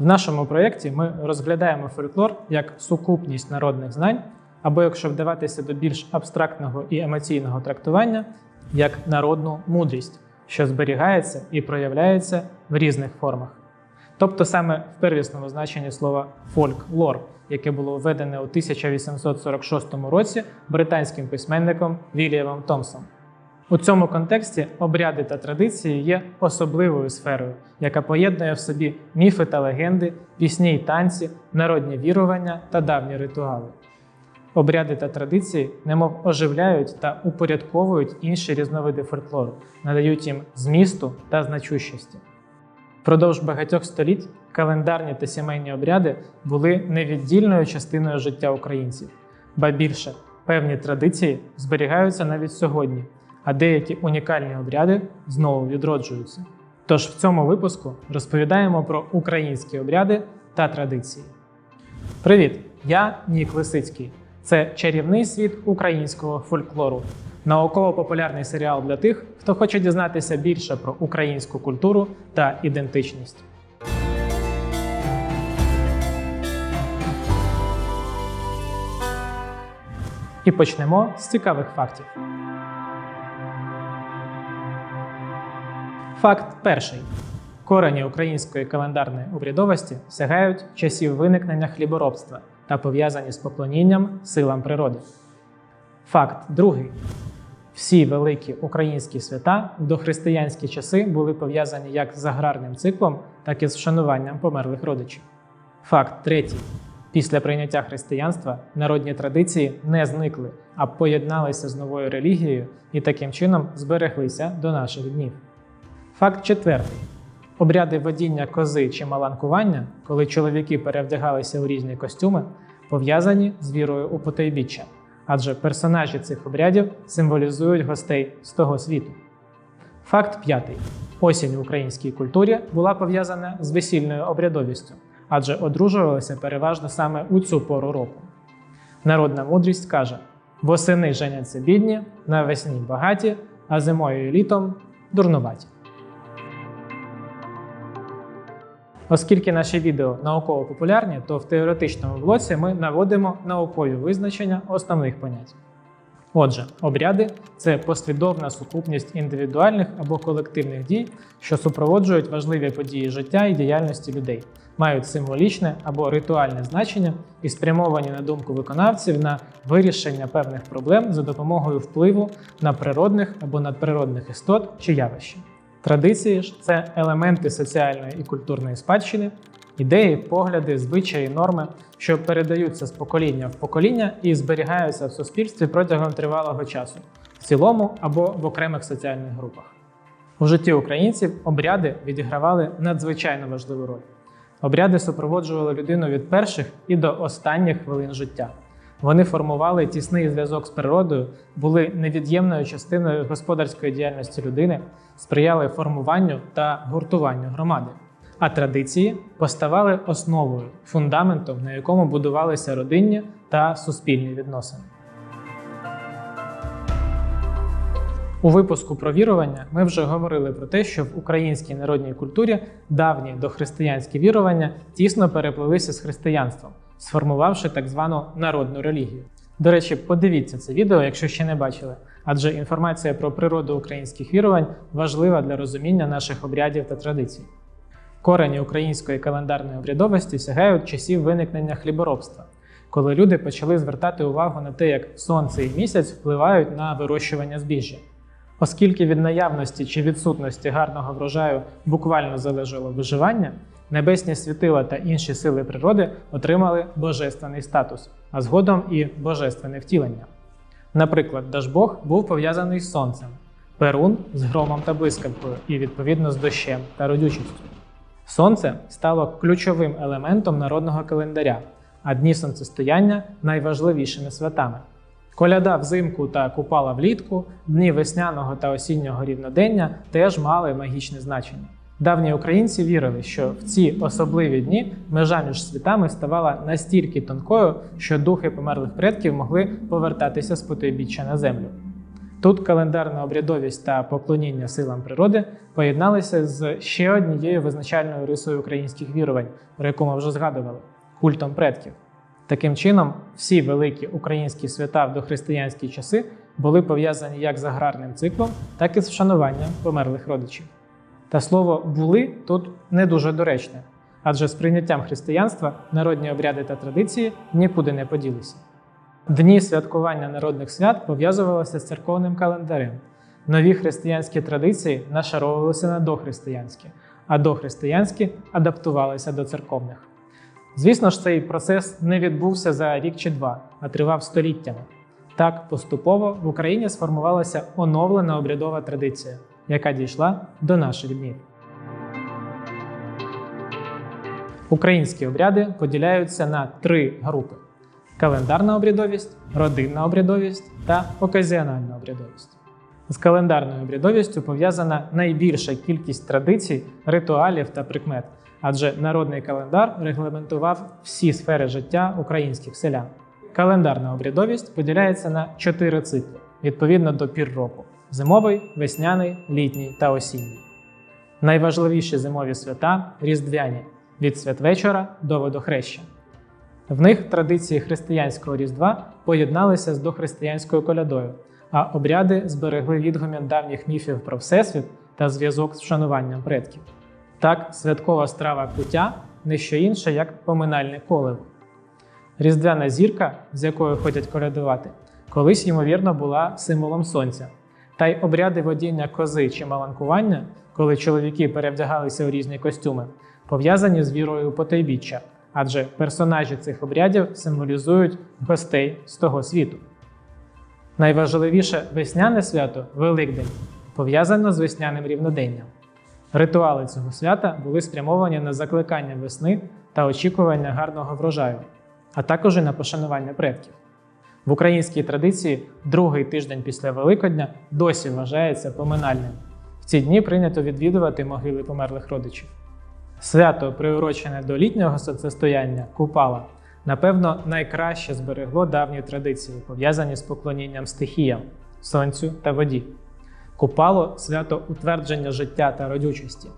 В нашому проєкті ми розглядаємо фольклор як сукупність народних знань, або якщо вдаватися до більш абстрактного і емоційного трактування, як народну мудрість, що зберігається і проявляється в різних формах. Тобто саме в первісному значенні слова фольклор, яке було введене у 1846 році британським письменником Вільямом Томсом. У цьому контексті обряди та традиції є особливою сферою, яка поєднує в собі міфи та легенди, пісні й танці, народні вірування та давні ритуали. Обряди та традиції немов оживляють та упорядковують інші різновиди фольклору, надають їм змісту та значущості. Впродовж багатьох століть календарні та сімейні обряди були невіддільною частиною життя українців, ба більше певні традиції зберігаються навіть сьогодні, а деякі унікальні обряди знову відроджуються. Тож в цьому випуску розповідаємо про українські обряди та традиції. Привіт! Я Нік Лисицький. Це чарівний світ українського фольклору, науково-популярний серіал для тих, хто хоче дізнатися більше про українську культуру та ідентичність. І почнемо з цікавих фактів. Факт перший. Корені української календарної обрядовості сягають часів виникнення хліборобства та пов'язані з поклонінням силам природи. Факт другий. Всі великі українські свята в дохристиянські часи були пов'язані як з аграрним циклом, так і з вшануванням померлих родичів. Факт третій. Після прийняття християнства народні традиції не зникли, а поєдналися з новою релігією і таким чином збереглися до наших днів. Факт четвертий. Обряди водіння кози чи маланкування, коли чоловіки перевдягалися у різні костюми, пов'язані з вірою у потайбіччя, адже персонажі цих обрядів символізують гостей з того світу. Факт п'ятий. Осінь в українській культурі була пов'язана з весільною обрядовістю, адже одружувалися переважно саме у цю пору року. Народна мудрість каже: восени женяться бідні, навесні багаті, а зимою і літом дурнуваті. Оскільки наші відео науково популярні, то в теоретичному блоці ми наводимо наукові визначення основних понять. Отже, обряди це послідовна сукупність індивідуальних або колективних дій, що супроводжують важливі події життя і діяльності людей, мають символічне або ритуальне значення і спрямовані на думку виконавців на вирішення певних проблем за допомогою впливу на природних або надприродних істот чи явища. Традиції ж це елементи соціальної і культурної спадщини, ідеї, погляди, звичаї, норми, що передаються з покоління в покоління і зберігаються в суспільстві протягом тривалого часу, в цілому або в окремих соціальних групах. У житті українців обряди відігравали надзвичайно важливу роль. Обряди супроводжували людину від перших і до останніх хвилин життя. Вони формували тісний зв'язок з природою, були невід'ємною частиною господарської діяльності людини, сприяли формуванню та гуртуванню громади. А традиції поставали основою, фундаментом, на якому будувалися родинні та суспільні відносини. У випуску про вірування ми вже говорили про те, що в українській народній культурі давні дохристиянські вірування тісно переплилися з християнством, сформувавши так звану народну релігію. До речі, подивіться це відео, якщо ще не бачили, адже інформація про природу українських вірувань важлива для розуміння наших обрядів та традицій. Корені української календарної обрядовості сягають часів виникнення хліборобства, коли люди почали звертати увагу на те, як сонце і місяць впливають на вирощування збіжжя. Оскільки від наявності чи відсутності гарного врожаю буквально залежало виживання, небесні світила та інші сили природи отримали божественний статус, а згодом і божественне втілення. Наприклад, Дажбог був пов'язаний з сонцем, Перун з громом та блискавкою і, відповідно, з дощем та родючістю. Сонце стало ключовим елементом народного календаря, а дні сонцестояння найважливішими святами. Коляда взимку та купала влітку, дні весняного та осіннього рівнодення теж мали магічне значення. Давні українці вірили, що в ці особливі дні межа між світами ставала настільки тонкою, що духи померлих предків могли повертатися з потойбіччя на землю. Тут календарна обрядовість та поклоніння силам природи поєдналися з ще однією визначальною рисою українських вірувань, про яку ми вже згадували культом предків. Таким чином, всі великі українські свята в дохристиянські часи були пов'язані як з аграрним циклом, так і з вшануванням померлих родичів. Та слово були тут не дуже доречне, адже з прийняттям християнства народні обряди та традиції нікуди не поділися. Дні святкування народних свят пов'язувалися з церковним календарем. Нові християнські традиції нашаровувалися на дохристиянські, а дохристиянські адаптувалися до церковних. Звісно ж, цей процес не відбувся за рік чи два, а тривав століттями. Так, поступово в Україні сформувалася оновлена обрядова традиція, яка дійшла до наших днів. Українські обряди поділяються на три групи: календарна обрядовість, родинна обрядовість та оказіональна обрядовість. З календарною обрядовістю пов'язана найбільша кількість традицій, ритуалів та прикмет, адже народний календар регламентував всі сфери життя українських селян. Календарна обрядовість поділяється на чотири цикли відповідно до пір року: зимовий, весняний, літній та осінній. Найважливіші зимові свята різдвяні від святвечора до водохреща. В них традиції християнського різдва поєдналися з дохристиянською колядою, а обряди зберегли відгомін давніх міфів про всесвіт та зв'язок з вшануванням предків. Так, святкова страва куття не що інше, як поминальне коливо. Різдвяна зірка, з якою ходять колядувати, колись, ймовірно, була символом сонця. Та й обряди водіння кози чи маланкування, коли чоловіки перевдягалися у різні костюми, пов'язані з вірою потайбіччя, адже персонажі цих обрядів символізують гостей з того світу. Найважливіше весняне свято Великдень пов'язано з весняним рівноденням. Ритуали цього свята були спрямовані на закликання весни та очікування гарного врожаю, а також і на пошанування предків. В українській традиції другий тиждень після Великодня досі вважається поминальним. В ці дні прийнято відвідувати могили померлих родичів. Свято, приурочене до літнього сонцестояння Купала, напевно, найкраще зберегло давні традиції, пов'язані з поклонінням стихіям, сонцю та воді. Купало свято утвердження життя та родючості.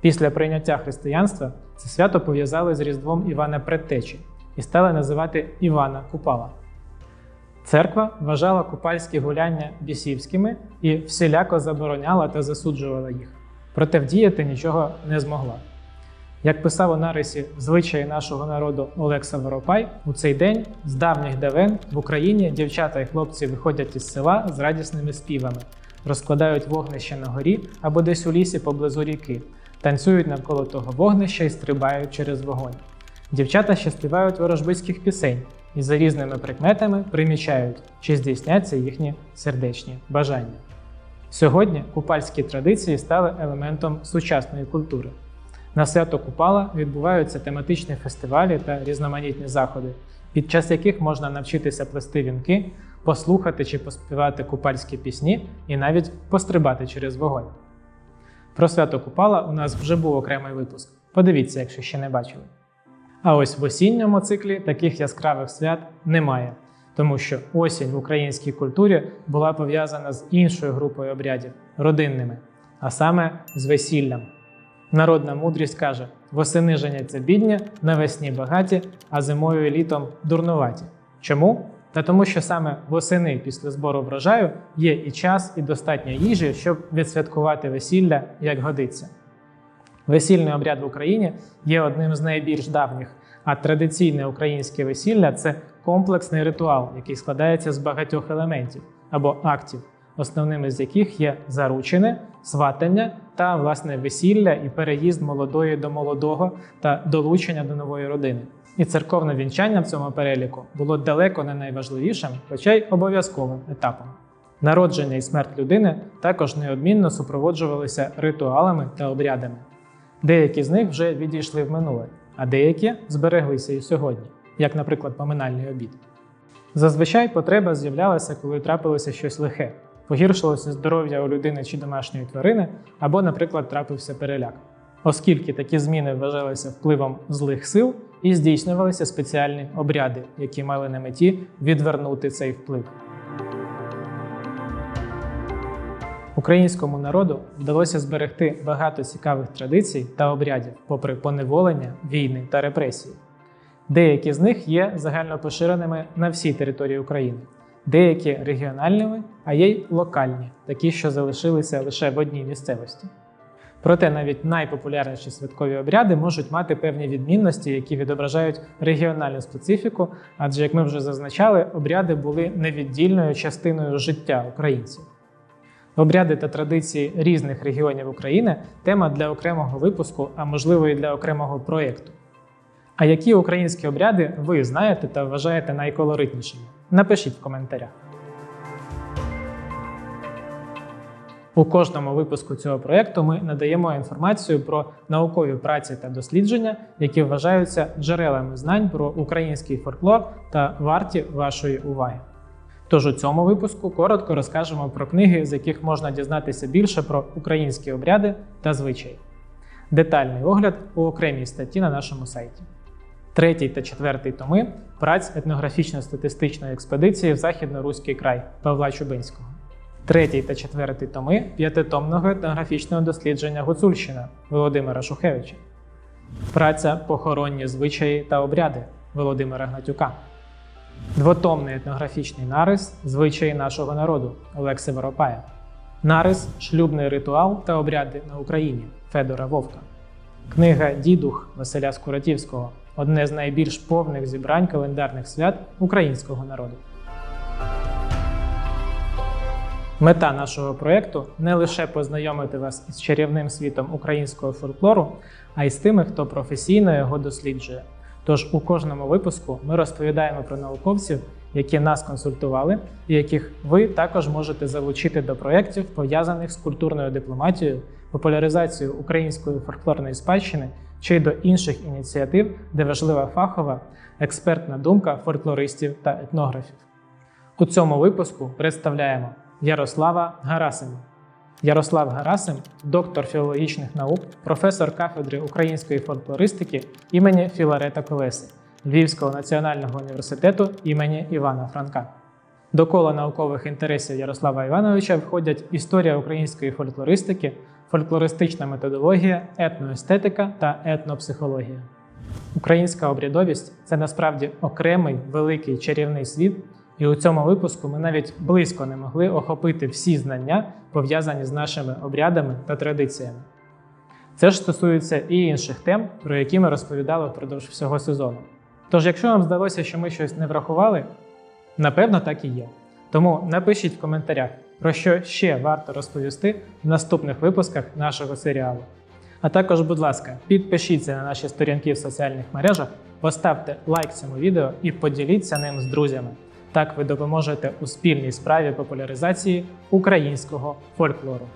Після прийняття християнства це свято пов'язали з Різдвом Івана Предтечі і стали називати Івана Купала. Церква вважала купальські гуляння бісівськими і всіляко забороняла та засуджувала їх, проте вдіяти нічого не змогла. Як писав у нарисі звичаї нашого народу Олекса Воропай, у цей день з давніх давен в Україні дівчата і хлопці виходять із села з радісними співами, розкладають вогнище на горі або десь у лісі поблизу ріки, танцюють навколо того вогнища і стрибають через вогонь. Дівчата ще співають ворожбицьких пісень і за різними прикметами примічають, чи здійсняться їхні сердечні бажання. Сьогодні купальські традиції стали елементом сучасної культури. На свято Купала відбуваються тематичні фестивалі та різноманітні заходи, під час яких можна навчитися плести вінки, послухати чи поспівати купальські пісні і навіть пострибати через вогонь. Про свято Купала у нас вже був окремий випуск. Подивіться, якщо ще не бачили. А ось в осінньому циклі таких яскравих свят немає, тому що осінь в українській культурі була пов'язана з іншою групою обрядів родинними, а саме з весіллям. Народна мудрість каже: восени женяться бідні, навесні багаті, а зимою і літом дурнуваті. Чому? Та тому, що саме восени після збору врожаю є і час, і достатньо їжі, щоб відсвяткувати весілля як годиться. Весільний обряд в Україні є одним з найбільш давніх, а традиційне українське весілля це комплексний ритуал, який складається з багатьох елементів або актів, основними з яких є заручини, сватання та власне весілля і переїзд молодої до молодого та долучення до нової родини. І церковне вінчання в цьому переліку було далеко не найважливішим, хоча й обов'язковим етапом. Народження і смерть людини також неодмінно супроводжувалися ритуалами та обрядами. Деякі з них вже відійшли в минуле, а деякі збереглися і сьогодні, як, наприклад, поминальний обід. Зазвичай потреба з'являлася, коли трапилося щось лихе, погіршилося здоров'я у людини чи домашньої тварини, або, наприклад, трапився переляк. Оскільки такі зміни вважалися впливом злих сил і здійснювалися спеціальні обряди, які мали на меті відвернути цей вплив. Українському народу вдалося зберегти багато цікавих традицій та обрядів, попри поневолення, війни та репресії. Деякі з них є загальнопоширеними на всій території України, деякі регіональними, а є й локальні, такі, що залишилися лише в одній місцевості. Проте навіть найпопулярніші святкові обряди можуть мати певні відмінності, які відображають регіональну специфіку, адже, як ми вже зазначали, обряди були невіддільною частиною життя українців. Обряди та традиції різних регіонів України тема для окремого випуску, а можливо і для окремого проєкту. А які українські обряди ви знаєте та вважаєте найколоритнішими? Напишіть в коментарях. У кожному випуску цього проєкту ми надаємо інформацію про наукові праці та дослідження, які вважаються джерелами знань про український фольклор та варті вашої уваги. Тож у цьому випуску коротко розкажемо про книги, з яких можна дізнатися більше про українські обряди та звичаї. Детальний огляд у окремій статті на нашому сайті. Третій та четвертий томи праць етнографічно-статистичної експедиції в Західноруський край Павла Чубинського. Третій та четвертий томи п'ятитомного етнографічного дослідження Гуцульщина Володимира Шухевича. Праця Похоронні звичаї та обряди Володимира Гнатюка. Двотомний етнографічний нарис Звичаї нашого народу Олекси Воропая. Нарис Шлюбний ритуал та обряди на Україні Федора Вовка. Книга Дідух Василя Скуратівського одне з найбільш повних зібрань календарних свят українського народу. Мета нашого проєкту не лише познайомити вас із чарівним світом українського фольклору, а й з тими, хто професійно його досліджує. Тож у кожному випуску ми розповідаємо про науковців, які нас консультували, і яких ви також можете залучити до проєктів, пов'язаних з культурною дипломатією, популяризацією української фольклорної спадщини чи до інших ініціатив, де важлива фахова, експертна думка фольклористів та етнографів. У цьому випуску представляємо Ярослава Гарасима. Ярослав Гарасим, доктор філологічних наук, професор кафедри української фольклористики імені Філарета Колеси Львівського національного університету імені Івана Франка. До кола наукових інтересів Ярослава Івановича входять історія української фольклористики, фольклористична методологія, етноестетика та етнопсихологія. Українська обрядовість це насправді окремий великий чарівний світ, і у цьому випуску ми навіть близько не могли охопити всі знання, пов'язані з нашими обрядами та традиціями. Це ж стосується і інших тем, про які ми розповідали впродовж всього сезону. Тож, якщо вам здалося, що ми щось не врахували, напевно, так і є. Тому напишіть в коментарях, про що ще варто розповісти в наступних випусках нашого серіалу. А також, будь ласка, підпишіться на наші сторінки в соціальних мережах, поставте лайк цьому відео і поділіться ним з друзями. Так ви допоможете у спільній справі популяризації українського фольклору.